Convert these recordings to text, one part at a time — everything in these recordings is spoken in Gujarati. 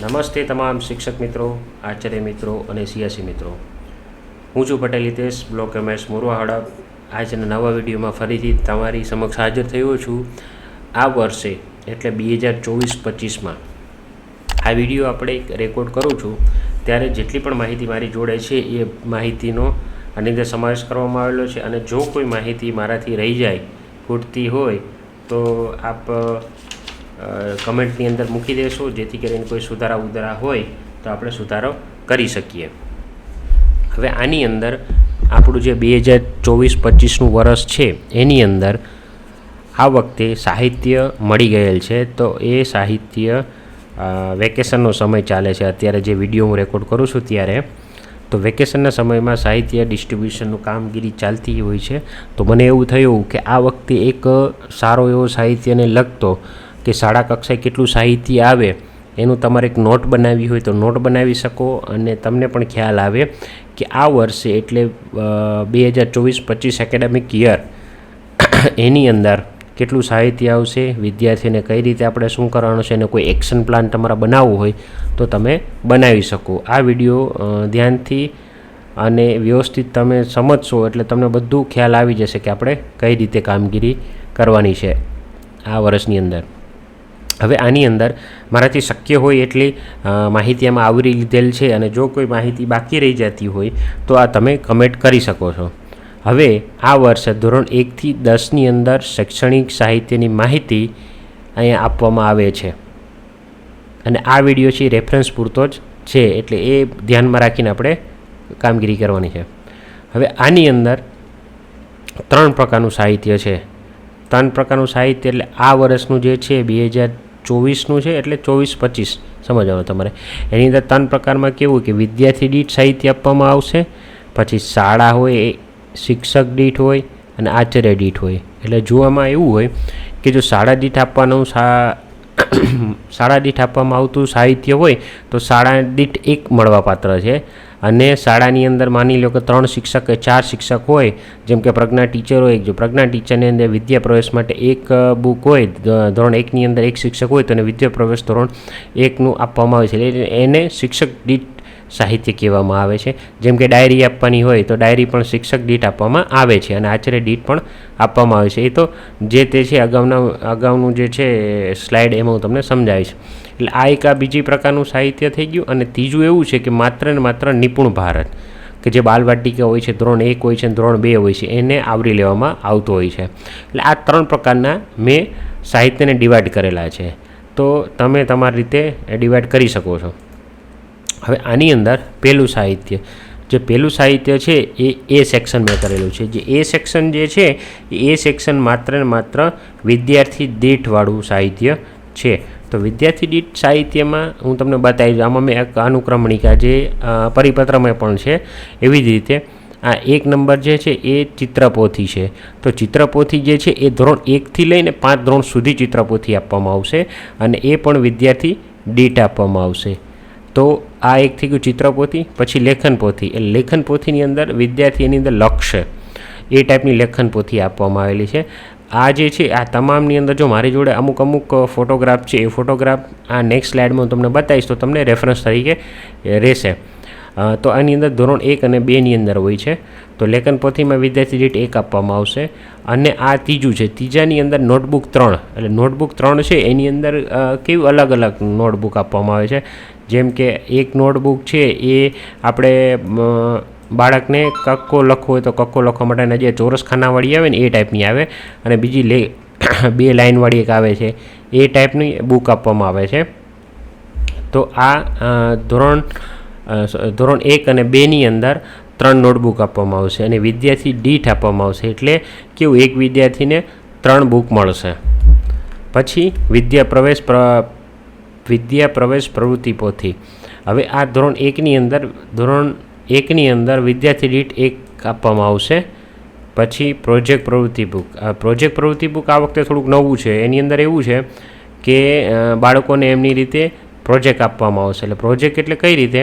નમસ્તે તમામ શિક્ષક મિત્રો, આચાર્ય મિત્રો અને સિયાસી મિત્રો. હું છું પટેલ હિતેશ, બ્લોક એમએસ મોરવા હડપ આજના નવા વિડીયોમાં ફરીથી તમારી સમક્ષ હાજર થયો છું આ વર્ષે, એટલે બે હજાર ચોવીસ પચીસમાં. આ વીડિયો આપણે એક રેકોર્ડ કરું છું. ત્યારે જેટલી પણ માહિતી મારી જોડે છે એ માહિતીનો આની અંદર સમાવેશ કરવામાં આવેલો છે અને જો કોઈ માહિતી મારાથી રહી જાય ખૂટતી હોય, તો આપ કમેન્ટની અંદર મૂકી દેશો, જેથી કરીને કોઈ સુધારા ઉધારા હોય તો આપણે સુધારો કરી શકીએ. હવે આની અંદર આપણું જે બે હજાર ચોવીસ પચીસનું વર્ષ છે, એની અંદર આ વખતે સાહિત્ય મળી ગયેલ છે. તો એ સાહિત્ય વેકેશનનો સમય ચાલે છે. અત્યારે જે વીડિયો હું રેકોર્ડ કરું છું ત્યારે, તો વેકેશનના સમયમાં સાહિત્ય ડિસ્ટ્રીબ્યુશનનું કામગીરી ચાલતી હોય છે. તો મને એવું થયું કે આ વખતે એક સારો એવો સાહિત્યને લગતો કે શાળા કક્ષાએ કેટલું સાહિત્ય આવે, એનું તમારે એક નોટ બનાવવી હોય તો નોટ બનાવી શકો અને તમને પણ ખ્યાલ આવે કે આ વર્ષે એટલે બે હજાર ચોવીસ પચીસ એકેડેમિક યર એની અંદર કેટલું સાહિત્ય આવશે, વિદ્યાર્થીને કઈ રીતે આપણે શું કરવાનું છે અને કોઈ એક્શન પ્લાન તમારે બનાવવું હોય તો તમે બનાવી શકો. આ વીડિયો ધ્યાનથી અને વ્યવસ્થિત તમે સમજશો એટલે તમને બધું ખ્યાલ આવી જશે કે આપણે કઈ રીતે કામગીરી કરવાની છે આ વર્ષની અંદર. હવે આની અંદર મારાથી શક્ય હોય એટલી માહિતી આમાં આવરી લીધેલ છે અને જો કોઈ માહિતી બાકી રહી જતી હોય તો આ તમે કમેન્ટ કરી શકો છો. હવે આ વર્ષે ધોરણ એકથી દસની અંદર શૈક્ષણિક સાહિત્યની માહિતી અહીંયા આપવામાં આવે છે. અને આ વીડિયો છે રેફરન્સ પૂરતો જ છે એટલે એ ધ્યાનમાં રાખીને આપણે કામગીરી કરવાની છે. હવે આની અંદર ત્રણ પ્રકારનું સાહિત્ય છે. ત્રણ પ્રકારનું સાહિત્ય એટલે આ વર્ષનું જે છે બે હજાર ચોવીસનું છે એટલે ચોવીસ પચીસ. સમજવાનું તમારે. એની અંદર ત્રણ પ્રકારમાં કેવું કે વિદ્યાર્થી દીઠ સાહિત્ય આપવામાં આવશે, પછી શાળા હોય એ શિક્ષક દીઠ હોય અને આચાર્ય દીઠ હોય. એટલે જોવામાં એવું હોય કે જો શાળા દીઠ આપવાનું શાળા દીઠ આપવામાં આવતું સાહિત્ય હોય, તો શાળા દીઠ એક મળવાપાત્ર છે. અને શાળાની અંદર માની લો કે ત્રણ શિક્ષક કે ચાર શિક્ષક હોય, જેમ કે પ્રજ્ઞા ટીચર હોય, જો પ્રજ્ઞા ટીચરની અંદર વિદ્યા પ્રવેશ માટે એક બુક હોય ધોરણ એકની અંદર એક શિક્ષક હોય તો એને વિદ્યા પ્રવેશ ધોરણ એકનું આપવામાં આવે છે. એટલે એને શિક્ષક દીઠ સાહિત્ય કહેવામાં આવે છે. જેમ કે ડાયરી આપવાની હોય તો ડાયરી પણ શિક્ષક દીઠ આપવામાં આવે છે અને આચાર્ય દીઠ પણ આપવામાં આવે છે. એ તો જે તે છે અગાઉના, અગાઉનું જે છે સ્લાઇડ એમાં હું તમને સમજાવીશ. એટલે આ એક આ બીજી પ્રકારનું સાહિત્ય થઈ ગયું અને ત્રીજું એવું છે કે માત્ર ને માત્ર નિપુણ ભારત, કે જે બાલવાટિકા હોય છે, ધોરણ એક હોય છે ધોરણ બે હોય છે, એને આવરી લેવામાં આવતું હોય છે. એટલે આ ત્રણ પ્રકારના મેં સાહિત્યને ડિવાઈડ કરેલા છે. તો તમે તમારી રીતે ડિવાઈડ કરી શકો છો. હવે આની અંદર પહેલું સાહિત્ય. જે પહેલું સાહિત્ય છે એ એ સેક્શન મેં કરેલું છે. જે એ સેક્શન જે છે, એ સેક્શન માત્ર ને માત્ર વિદ્યાર્થી દીઠવાળું સાહિત્ય છે. તો વિદ્યાર્થી દીઠ સાહિત્યમાં હું તમને બતાવીશ, આમાં મેં એક અનુક્રમણિકા જે પરિપત્રમાં પણ છે, એવી જ રીતે આ એક નંબર જે છે એ ચિત્રપોથી છે. તો ચિત્રપોથી જે છે એ ધોરણ એકથી લઈને પાંચ ધોરણ સુધી ચિત્રપોથી આપવામાં આવશે અને એ પણ વિદ્યાર્થી દીઠ આપવામાં આવશે. તો આ એક થઈ ગયું ચિત્રપોથી, પછી લેખન પોથી એટલે લેખન પોથીની અંદર વિદ્યાર્થીની અંદર લક્ષ્ય એ ટાઈપની લેખન પોથી આપવામાં આવેલી છે. આ જે છે, આ તમામની અંદર જો મારી જોડે અમુક અમુક ફોટોગ્રાફ છે, એ ફોટોગ્રાફ આ નેક્સ્ટ સ્લાઇડમાં હું તમને બતાવીશ, તો તમને રેફરન્સ તરીકે રહેશે. તો આની અંદર ધોરણ એક અને બેની અંદર હોય છે. તો લેખન પોથીમાં વિદ્યાર્થી દીઠ એક આપવામાં આવશે. અને આ ત્રીજું છે, ત્રીજાની અંદર નોટબુક ત્રણ. એટલે નોટબુક ત્રણ છે, એની અંદર કેવું અલગ અલગ નોટબુક આપવામાં આવે છે. જેમ કે એક નોટબુક છે, એ આપણે બાળકને કક્કો લખવો હોય તો કક્કો લખવા માટેના જે ચોરસ ખાનાવાળી આવે ને, એ ટાઈપની આવે. અને બીજી લે, બે લાઇનવાળી એક આવે છે. એ ટાઈપની બુક આપવામાં આવે છે. તો આ ધોરણ ધોરણ એક અને બેની અંદર ત્રણ નોટબુક આપવામાં આવશે અને વિદ્યાર્થી દીઠ આપવામાં આવશે. એટલે કેવું, એક વિદ્યાર્થીને ત્રણ બુક મળશે. પછી વિદ્યા પ્રવેશ પ્ર વિદ્યા પ્રવેશ પ્રવૃત્તિ પોથી. હવે આ ધોરણ એકની અંદર, ધોરણ એકની અંદર વિદ્યાર્થી દીઠ એક આપવામાં આવશે. પછી પ્રોજેક્ટ પ્રવૃત્તિ બુક. પ્રોજેક્ટ પ્રવૃત્તિ બુક આ વખતે થોડુંક નવું છે. એની અંદર એવું છે કે બાળકોને એમની રીતે પ્રોજેક્ટ આપવામાં આવશે. એટલે પ્રોજેક્ટ એટલે કઈ રીતે?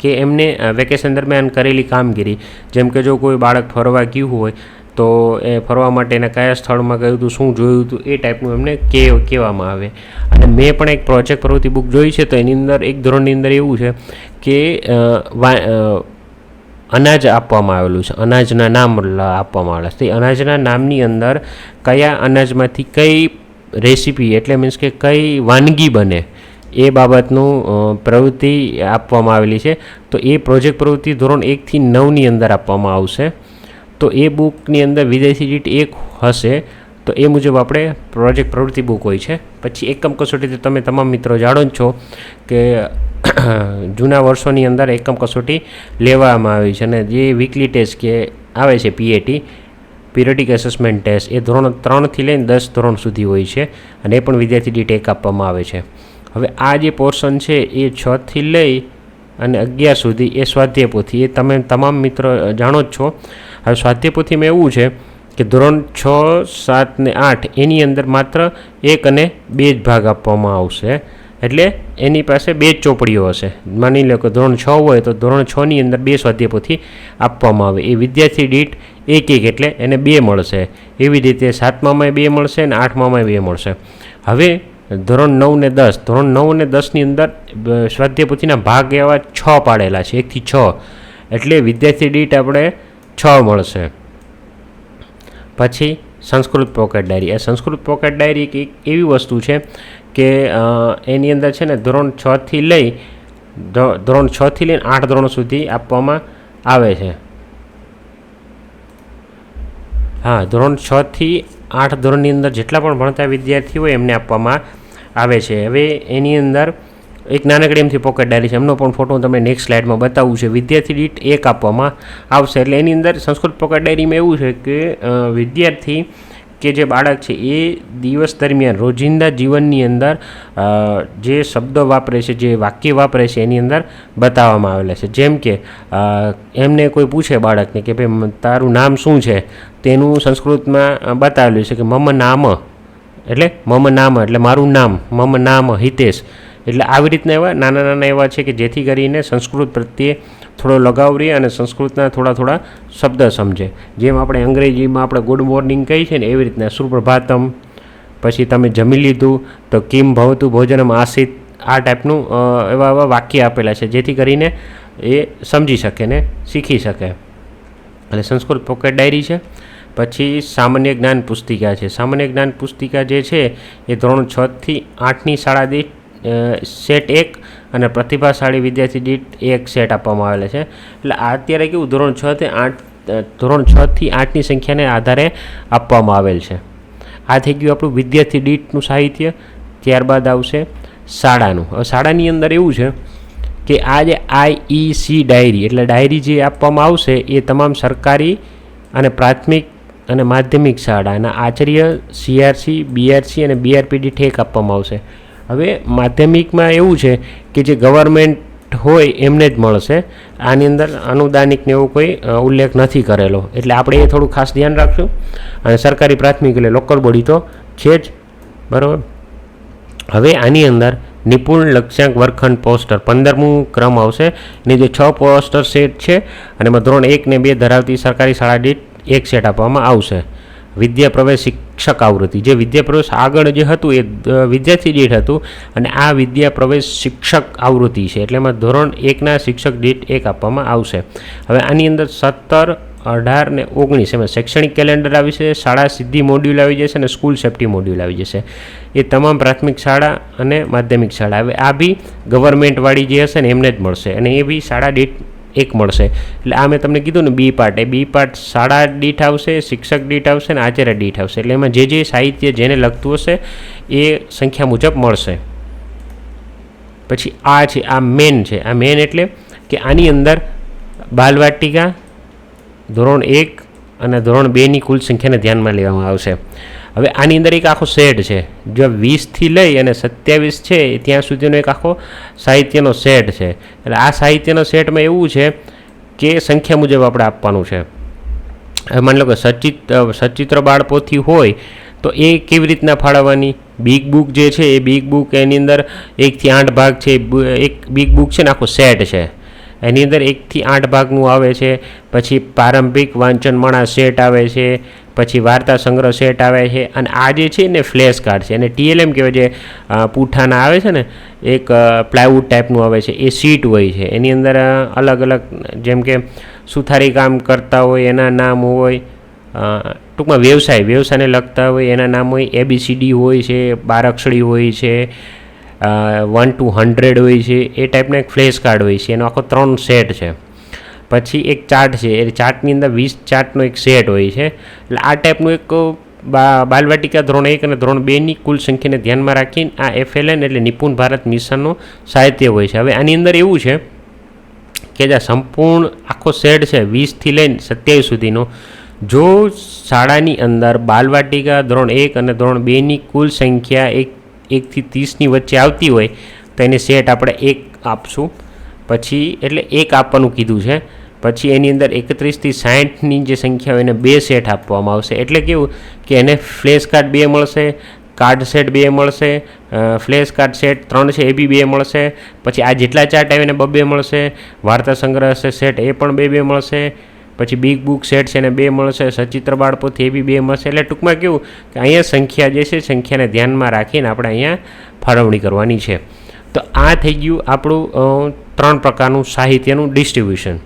કે એમને વેકેશન દરમિયાન કરેલી કામગીરી. જેમ કે જો કોઈ બાળક ફરવા ગયું હોય તો એ ફરવા માટે એને કયા સ્થળમાં ગયું હતું, શું જોયું હતું, એ ટાઈપનું એમને કે, કહેવામાં આવે. અને મેં પણ એક પ્રોજેક્ટ પ્રવૃત્તિ બુક જોઈ છે, તો એની અંદર એક ધોરણની અંદર એવું છે કે અનાજ આપવામાં આવેલું છે, અનાજના નામ આપવામાં આવેલા છે. તે અનાજના નામની અંદર કયા અનાજમાંથી કઈ રેસીપી એટલે મીન્સ કે કઈ વાનગી બને, એ બાબતનું પ્રવૃત્તિ આપવામાં આવેલી છે. તો એ પ્રોજેક્ટ પ્રવૃત્તિ ધોરણ એકથી નવની અંદર આપવામાં આવશે. તો એ બુકની અંદર વિદેશી દીઠ એક હશે, તો એ મુજબ આપણે પ્રોજેક્ટ પ્રવૃત્તિ બુક હોય છે. પછી એકમ કસોટીથી તમે તમામ મિત્રો જાણો જ છો કે જૂના વર્ષોની અંદર એકમ કસોટી લેવામાં આવી છે અને જે વીકલી ટેસ્ટ કે આવે છે પીએટી પિરિયડિક એસેસમેન્ટ ટેસ્ટ એ ધોરણ ત્રણથી લઈને દસ ધોરણ સુધી હોય છે અને એ પણ વિદ્યાર્થી દીઠ એક આપવામાં આવે છે. હવે આ જે પોર્શન છે એ છથી લઈ અને અગિયાર સુધી એ સ્વાધ્યાય પોથી એ તમે તમામ મિત્રો જાણો જ છો. હવે સ્વાધ્યાય પોથીમાં એવું છે કે ધોરણ છ, સાત ને આઠ એની અંદર માત્ર એક અને બે જ ભાગ આપવામાં આવશે. એટલે એની પાસે બે જ ચોપડીઓ હશે. માની લો કે ધોરણ છ હોય તો ધોરણ છની અંદર બે સ્વાધ્યાય પોથી આપવામાં આવે. એ વિદ્યાર્થી દીઠ એક એક એટલે એને બે મળશે. એવી રીતે સાતમામાં બે મળશે અને આઠમામાં બે મળશે. હવે ધોરણ નવ ને દસ. ધોરણ નવ અને દસની અંદર સ્વાધ્યાયપોથીના સ્વાધ્યાય ભાગ એવા છ પાડેલા છે. એકથી છ. એટલે વિદ્યાર્થી દીઠ આપણે છ મળશે. પછી સંસ્કૃત પોકેટ ડાયરી આ સંસ્કૃત પોકેટ ડાયરી એક એવી વસ્તુ છે કે એની અંદર છે ને ધોરણ છથી લઈ ધોરણ છથી લઈને આઠ ધોરણ સુધી આપવામાં આવે છે. હા, ધોરણ છથી આઠ ધોરણની અંદર જેટલા પણ ભણતા વિદ્યાર્થીઓ એમને આપવામાં આવે છે. હવે એની અંદર એક નાનકડી એમથી પોકેટ ડાયરી છે. એમનો પણ ફોટો હું તમને નેક્સ્ટ સ્લાઇડમાં બતાવું છે. વિદ્યાર્થી દીઠ એક આપવામાં આવશે. એટલે એની અંદર સંસ્કૃત પોકેટ ડાયરીમાં એવું છે કે વિદ્યાર્થી કે જે બાળક છે, એ દિવસ દરમિયાન રોજિંદા જીવનની અંદર જે શબ્દો વાપરે છે, જે વાક્ય વાપરે છે, એની અંદર બતાવવામાં આવેલા છે. જેમ કે એમને કોઈ પૂછે બાળકને કે ભાઈ તારું નામ શું છે? તેનું સંસ્કૃતમાં બતાવેલું છે કે, મમ નામ. એટલે મમ નામ, એટલે મારું નામ, મમ નામ હિતેશ. એટલે આવી રીતના એવા નાના નાના એવા છે કે જેથી કરીને સંસ્કૃત પ્રત્યે થોડો લગાવ રહે અને સંસ્કૃતના થોડા થોડા શબ્દ સમજે. જેમ આપણે અંગ્રેજીમાં આપણે ગુડ મોર્નિંગ કહીએ છીએ ને, એવી રીતના સુપ્રભાતમ, પછી તમે જમી લીધું તો કિમ ભવતું ભોજનમ આસિત, આ ટાઈપનું એવા એવા વાક્ય આપેલા છે, જેથી કરીને એ સમજી શકે ને શીખી શકે. એટલે સંસ્કૃત પોકેટ ડાયરી છે. પછી સામાન્ય જ્ઞાન પુસ્તિકા છે. સામાન્ય જ્ઞાન પુસ્તિકા જે છે એ ધોરણ છથી આઠની શાળા દીઠ સેટ એક અને પ્રતિભાશાળી વિદ્યાર્થી દીઠ એક સેટ આપવામાં આવેલા છે. એટલે અત્યારે કેવું, ધોરણ છ થી આઠ ધોરણ છથી આઠની સંખ્યાને આધારે આપવામાં આવેલ છે. આ થઈ ગયું આપણું વિદ્યાર્થી દીઠનું સાહિત્ય, ત્યારબાદ આવશે શાળાનું. હવે શાળાની અંદર એવું છે કે આ જે આઈઈસી ડાયરી એટલે ડાયરી જે આપવામાં આવશે, એ તમામ સરકારી અને પ્રાથમિક અને માધ્યમિક શાળાના આચાર્ય સીઆરસી બીઆરસી અને બીઆરપીડી ઠેક આપવામાં આવશે. હવે માધ્યમિકમાં એવું છે કે જે ગવર્મેન્ટ હોય એમને જ મળશે. આની અંદર અનુદાનિકને એવો કોઈ ઉલ્લેખ નથી કરેલો. એટલે આપણે એ થોડું ખાસ ધ્યાન રાખશું. અને સરકારી પ્રાથમિક એટલે લોકલ બોડી તો છે જ. બરાબર? હવે આની અંદર નિપુણ લક્ષ્યાંક વર્ગખંડ પોસ્ટર પંદરમું ક્રમ આવશે. ને જે છ પોસ્ટર સેટ છે, અને એમાં ધોરણ એક ને બે ધરાવતી સરકારી શાળા દીઠ એક સેટ આપવામાં આવશે. વિદ્યા પ્રવેશ શિક્ષક આવૃત્તિ જે વિદ્યા પ્રવેશ આગળ જે હતું એ વિદ્યાર્થી દીઠ હતું અને આ વિદ્યા પ્રવેશ શિક્ષક આવૃત્તિ છે. એટલે એમાં ધોરણ એકના શિક્ષક દીઠ એક આપવામાં આવશે. હવે આની અંદર સત્તર, અઢાર ને ઓગણીસ એમાં શૈક્ષણિક કેલેન્ડર આવી છે શાળા સિદ્ધિ મોડ્યુલ આવી જશે અને સ્કૂલ સેફ્ટી મોડ્યુલ આવી જશે. એ તમામ પ્રાથમિક શાળા અને માધ્યમિક શાળા. હવે આ બી ગવર્મેન્ટવાળી જે હશે ને એમને જ મળશે. અને એ બી શાળા દીઠ એક મળશે. એટલે આ મેં તમને કીધું ને બી પાર્ટ. એ બી પાર્ટ શાળા દીઠ આવશે, શિક્ષક દીઠ આવશે અને આચાર્ય દીઠ આવશે. એટલે એમાં જે જે સાહિત્ય જેને લગતું હશે, એ સંખ્યા મુજબ મળશે. પછી આ છે, આ મેન છે. આ મેન એટલે કે આની અંદર બાલવાટિકા, ધોરણ એક અને ધોરણ બેની કુલ સંખ્યાને ધ્યાનમાં લેવામાં આવશે. હવે આની અંદર એક આખો સેટ છે. જો વીસથી લઈ અને સત્યાવીસ છે ત્યાં સુધીનો એક આખો સાહિત્યનો સેટ છે. એટલે આ સાહિત્યનો સેટમાં એવું છે કે સંખ્યા મુજબ આપણે આપવાનું છે. માની લો કે સચિત સચિત્ર બાળપોથી હોય, તો એ કેવી રીતના ફાળવવાની? બિગ બુક જે છે, એ બિગ બુક એની અંદર એકથી આઠ ભાગ છે. એક બિગ બુક છે ને આખો સેટ છે. એની અંદર એકથી આઠ ભાગનું આવે છે, પછી પ્રારંભિક વાંચનમાળા સેટ આવે છે, પછી વાર્તા સંગ્રહ સેટ આવે છે, અને આ જે છે ને ફ્લેશ કાર્ડ છે અને ટીએલએમ કહેવાય જે પૂઠાના આવે છે ને, એક પ્લાયવુડ ટાઈપનું આવે છે, એ સીટ હોય છે. એની અંદર અલગ અલગ જેમ કે સુથારી કામ કરતા હોય, એના નામ હોય ટૂંકમાં વ્યવસાય, વ્યવસાયને લગતા હોય, એના નામ હોય એબીસીડી હોય છે બારક્ષડી હોય છે વન ટુ હંડ્રેડ હોય છે, એ ટાઈપના એક ફ્લેશ કાર્ડ હોય છે, એનો આખો ત્રણ સેટ છે. પછી એક ચાર્ટ છે, એ ચાર્ટની અંદર વીસ ચાર્ટનો એક સેટ હોય છે. એટલે આ ટાઈપનું એક બા, બાલવાટિકા ધોરણ એક અને ધોરણ બેની કુલ સંખ્યાને ધ્યાનમાં રાખીને આ એફએલએન એટલે નિપુણ ભારત મિશનનો સાહિત્ય હોય છે. હવે આની અંદર એવું છે કે જે સંપૂર્ણ આખો સેટ છે વીસથી લઈને સત્યાવીસ સુધીનો, જો શાળાની અંદર બાલવાટિકા ધોરણ એક અને ધોરણ બેની કુલ સંખ્યા એક એકથી ત્રીસની વચ્ચે આવતી હોય, તો એને સેટ આપણે એક આપશું. પછી એટલે એક આપવાનું કીધું છે. પછી એની અંદર એકત્રીસથી સાઠની જે સંખ્યા હોય એને બે સેટ આપવામાં આવશે. એટલે કેવું કે એને ફ્લેશ કાર્ડ બે મળશે, કાર્ડ સેટ બે મળશે ફ્લેશ કાર્ડ સેટ ત્રણ છે એ બી બે મળશે. પછી આ જેટલા ચાર્ટ આવે એને બબે મળશે, વાર્તા સંગ્રહ હશે સેટ એ પણ બે બે મળશે. પછી બિગ બુક સેટ છે એને બે મળશે, સચિત્ર બાળપોથી એ બી બે મળશે. એટલે ટૂંકમાં કેવું કે અહીંયા સંખ્યા જે છે, સંખ્યાને ધ્યાનમાં રાખીને આપણે અહીંયા ફાળવણી કરવાની છે. તો આ થઈ ગયું આપણું ત્રણ પ્રકારનું સાહિત્યનું ડિસ્ટ્રીબ્યુશન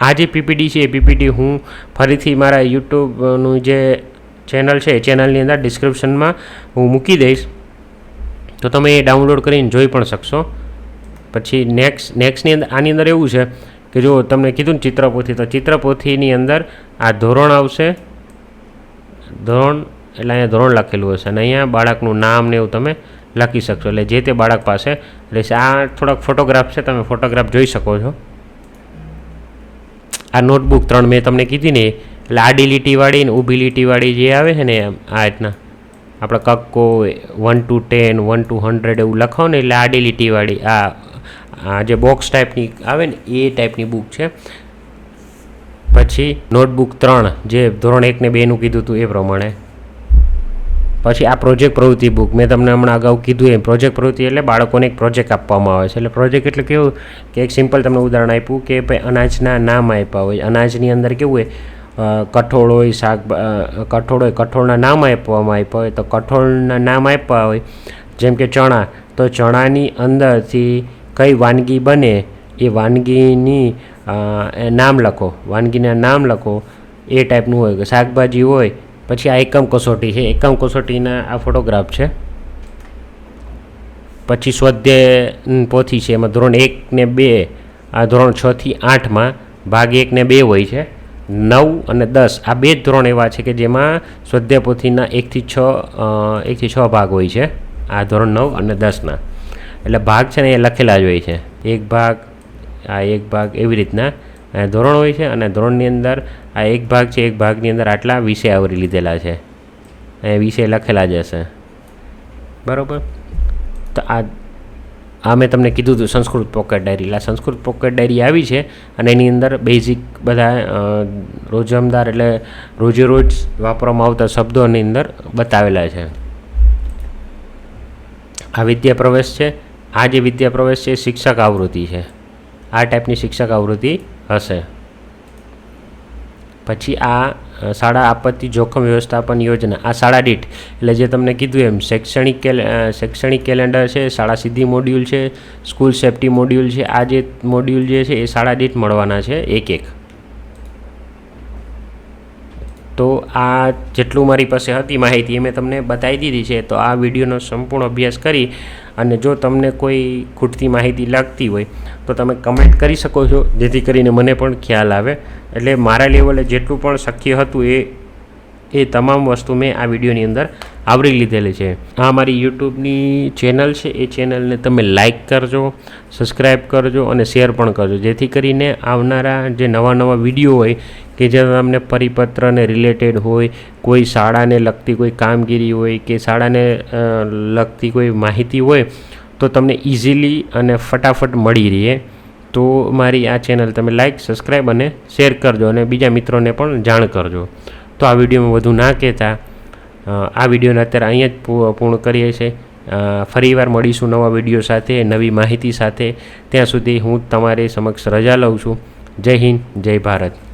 આ જે પીપીટી છે, એ પીપીટી હું ફરીથી મારા યુટ્યુબનું જે ચેનલ છે, એ ચેનલની અંદર ડિસ્ક્રિપ્શનમાં હું મૂકી દઈશ. તો તમે એ ડાઉનલોડ કરીને જોઈ પણ શકશો. પછી નેક્સ્ટ નેક્સ્ટની અંદર, આની અંદર એવું છે કે જો તમને કીધું ને ચિત્રપોથી, તો ચિત્રપોથીની અંદર આ ધોરણ આવશે. ધોરણ, એટલે અહીંયા ધોરણ લખેલું હશે. અને અહીંયા બાળકનું નામ ને એવું તમે લખી શકશો. એટલે જે તે બાળક પાસે રહેશે. આ થોડાક ફોટોગ્રાફ છે, તમે ફોટોગ્રાફ જોઈ શકો છો. આ નોટબુક ત્રણ મેં તમને કીધી ને, એટલે આડી લીટીવાળી ને ઊભી લીટીવાળી જે આવે છે ને, આ રીતના. આપણે કક્કો one two ten one two hundred એવું લખાવો ને, એટલે આડી લીટીવાળી આ આ જે બોક્સ ટાઈપની આવે ને, એ ટાઈપની બુક છે. પછી નોટબુક ત્રણ, જે ધોરણ એક ને બેનું કીધું હતું એ પ્રમાણે. પછી આ પ્રોજેક્ટ પ્રવૃત્તિ બુક મેં તમને હમણાં અગાઉ કીધું એમ પ્રોજેક્ટ પ્રવૃત્તિ એટલે બાળકોને એક પ્રોજેક્ટ આપવામાં આવે છે. એટલે પ્રોજેક્ટ એટલે કેવું કે એક સિમ્પલ તમને ઉદાહરણ આપ્યું કે ભાઈ અનાજના નામ આપ્યા હોય. અનાજની અંદર કેવું હોય કઠોળ હોય, શાક કઠોળ હોય, કઠોળના નામ આપવામાં આપ્યા હોય. તો કઠોળના નામ આપ્યા હોય, જેમ કે ચણા, તો ચણાની અંદરથી કઈ વાનગી બને એ વાનગીની નામ લખો. વાનગીના નામ લખો. એ ટાઈપનું હોય કે શાકભાજી હોય, પછી આ એકમ કસોટી છે. એકમ કસોટીના આ ફોટોગ્રાફ છે. પછી સ્વાધ્યાય પોથી છે. એમાં ધોરણ એક ને બે, આ ધોરણ છથી આઠમાં ભાગ એક ને બે હોય છે. નવ અને દસ, આ બે જ ધોરણ એવા છે કે જેમાં સ્વાધ્યાય પોથીના એકથી છ એકથી છ ભાગ હોય છે. આ ધોરણ નવ અને દસના. એટલે ભાગ છે ને એ લખેલા જ હોય છે. એક ભાગ, આ એક ભાગ એવી રીતના ધોરણ હોય છે અને ધોરણની અંદર આ એક ભાગ છે, એક ભાગની અંદર આટલા વિષય આવરી લીધેલા છે. એ વિષય લખેલા જ હશે. બરાબર? તો આ આ મેં તમને કીધું હતું સંસ્કૃત પોકેટ ડાયરી એટલે સંસ્કૃત પોકેટ ડાયરી આવી છે અને એની અંદર બેઝિક બધા રોજમદાર એટલે રોજે રોજ વાપરવામાં આવતા શબ્દોની અંદર બતાવેલા છે. આ વિદ્યા પ્રવેશ છે. આ જે વિદ્યા પ્રવેશ છે શિક્ષક આવૃત્તિ છે. આ ટાઈપની શિક્ષક આવૃત્તિ હશે. પછી આ શાળા આપત્તિ જોખમ વ્યવસ્થાપન યોજના, આ શાળા દીઠ, એટલે જે તમને કીધું એમ, શૈક્ષણિક કેલે શૈક્ષણિક કેલેન્ડર છે, શાળા સિદ્ધિ મોડ્યુલ છે, સ્કૂલ સેફ્ટી મોડ્યુલ છે, આ જે મોડ્યુલ જે છે એ શાળા દીઠ મળવાના છે એક એક. તો આ જેટલું મારી પાસે હતી માહિતી એ મેં તમને બતાવી દીધી છે, તો આ વિડીયોનો સંપૂર્ણ અભ્યાસ કરી અને જો તમને કોઈ ખૂટતી માહિતી લાગતી હોય, તો તમે કમેન્ટ કરી શકો છો, જેથી કરીને મને પણ ખ્યાલ આવે. એટલે મારા લેવલે જેટલું પણ શક્ય હતું એ એ તમામ વસ્તુ મેં આ વિડીયોની અંદર આવરી લીધેલી છે. આ મારી યુટ્યુબની ચેનલ છે, એ ચેનલને તમે લાઈક કરજો, સબસ્ક્રાઈબ કરજો અને શેર પણ કરજો, જેથી કરીને આવનારા જે નવા નવા વીડિયો હોય કે જે તમને પરિપત્રને રિલેટેડ હોય, કોઈ શાળાને લગતી કોઈ કામગીરી હોય કે શાળાને લગતી કોઈ માહિતી હોય, તો તમને ઇઝીલી અને ફટાફટ મળી રહે. તો મારી આ ચેનલ તમે લાઈક સબસ્ક્રાઈબ અને શેર કરજો અને બીજા મિત્રોને પણ જાણ કરજો. તો આ વિડીયોમાં વધુ ના કહેતા. આ વિડીયોને અત્યારે અહીંયા જ પૂર્ણ કરીએ છીએ. ફરીવાર મળીશું નવા વીડિયો સાથે, નવી માહિતી સાથે. ત્યાં સુધી હું તમારી સમક્ષ રજા લઉં છું. જય હિન્દ, જય ભારત.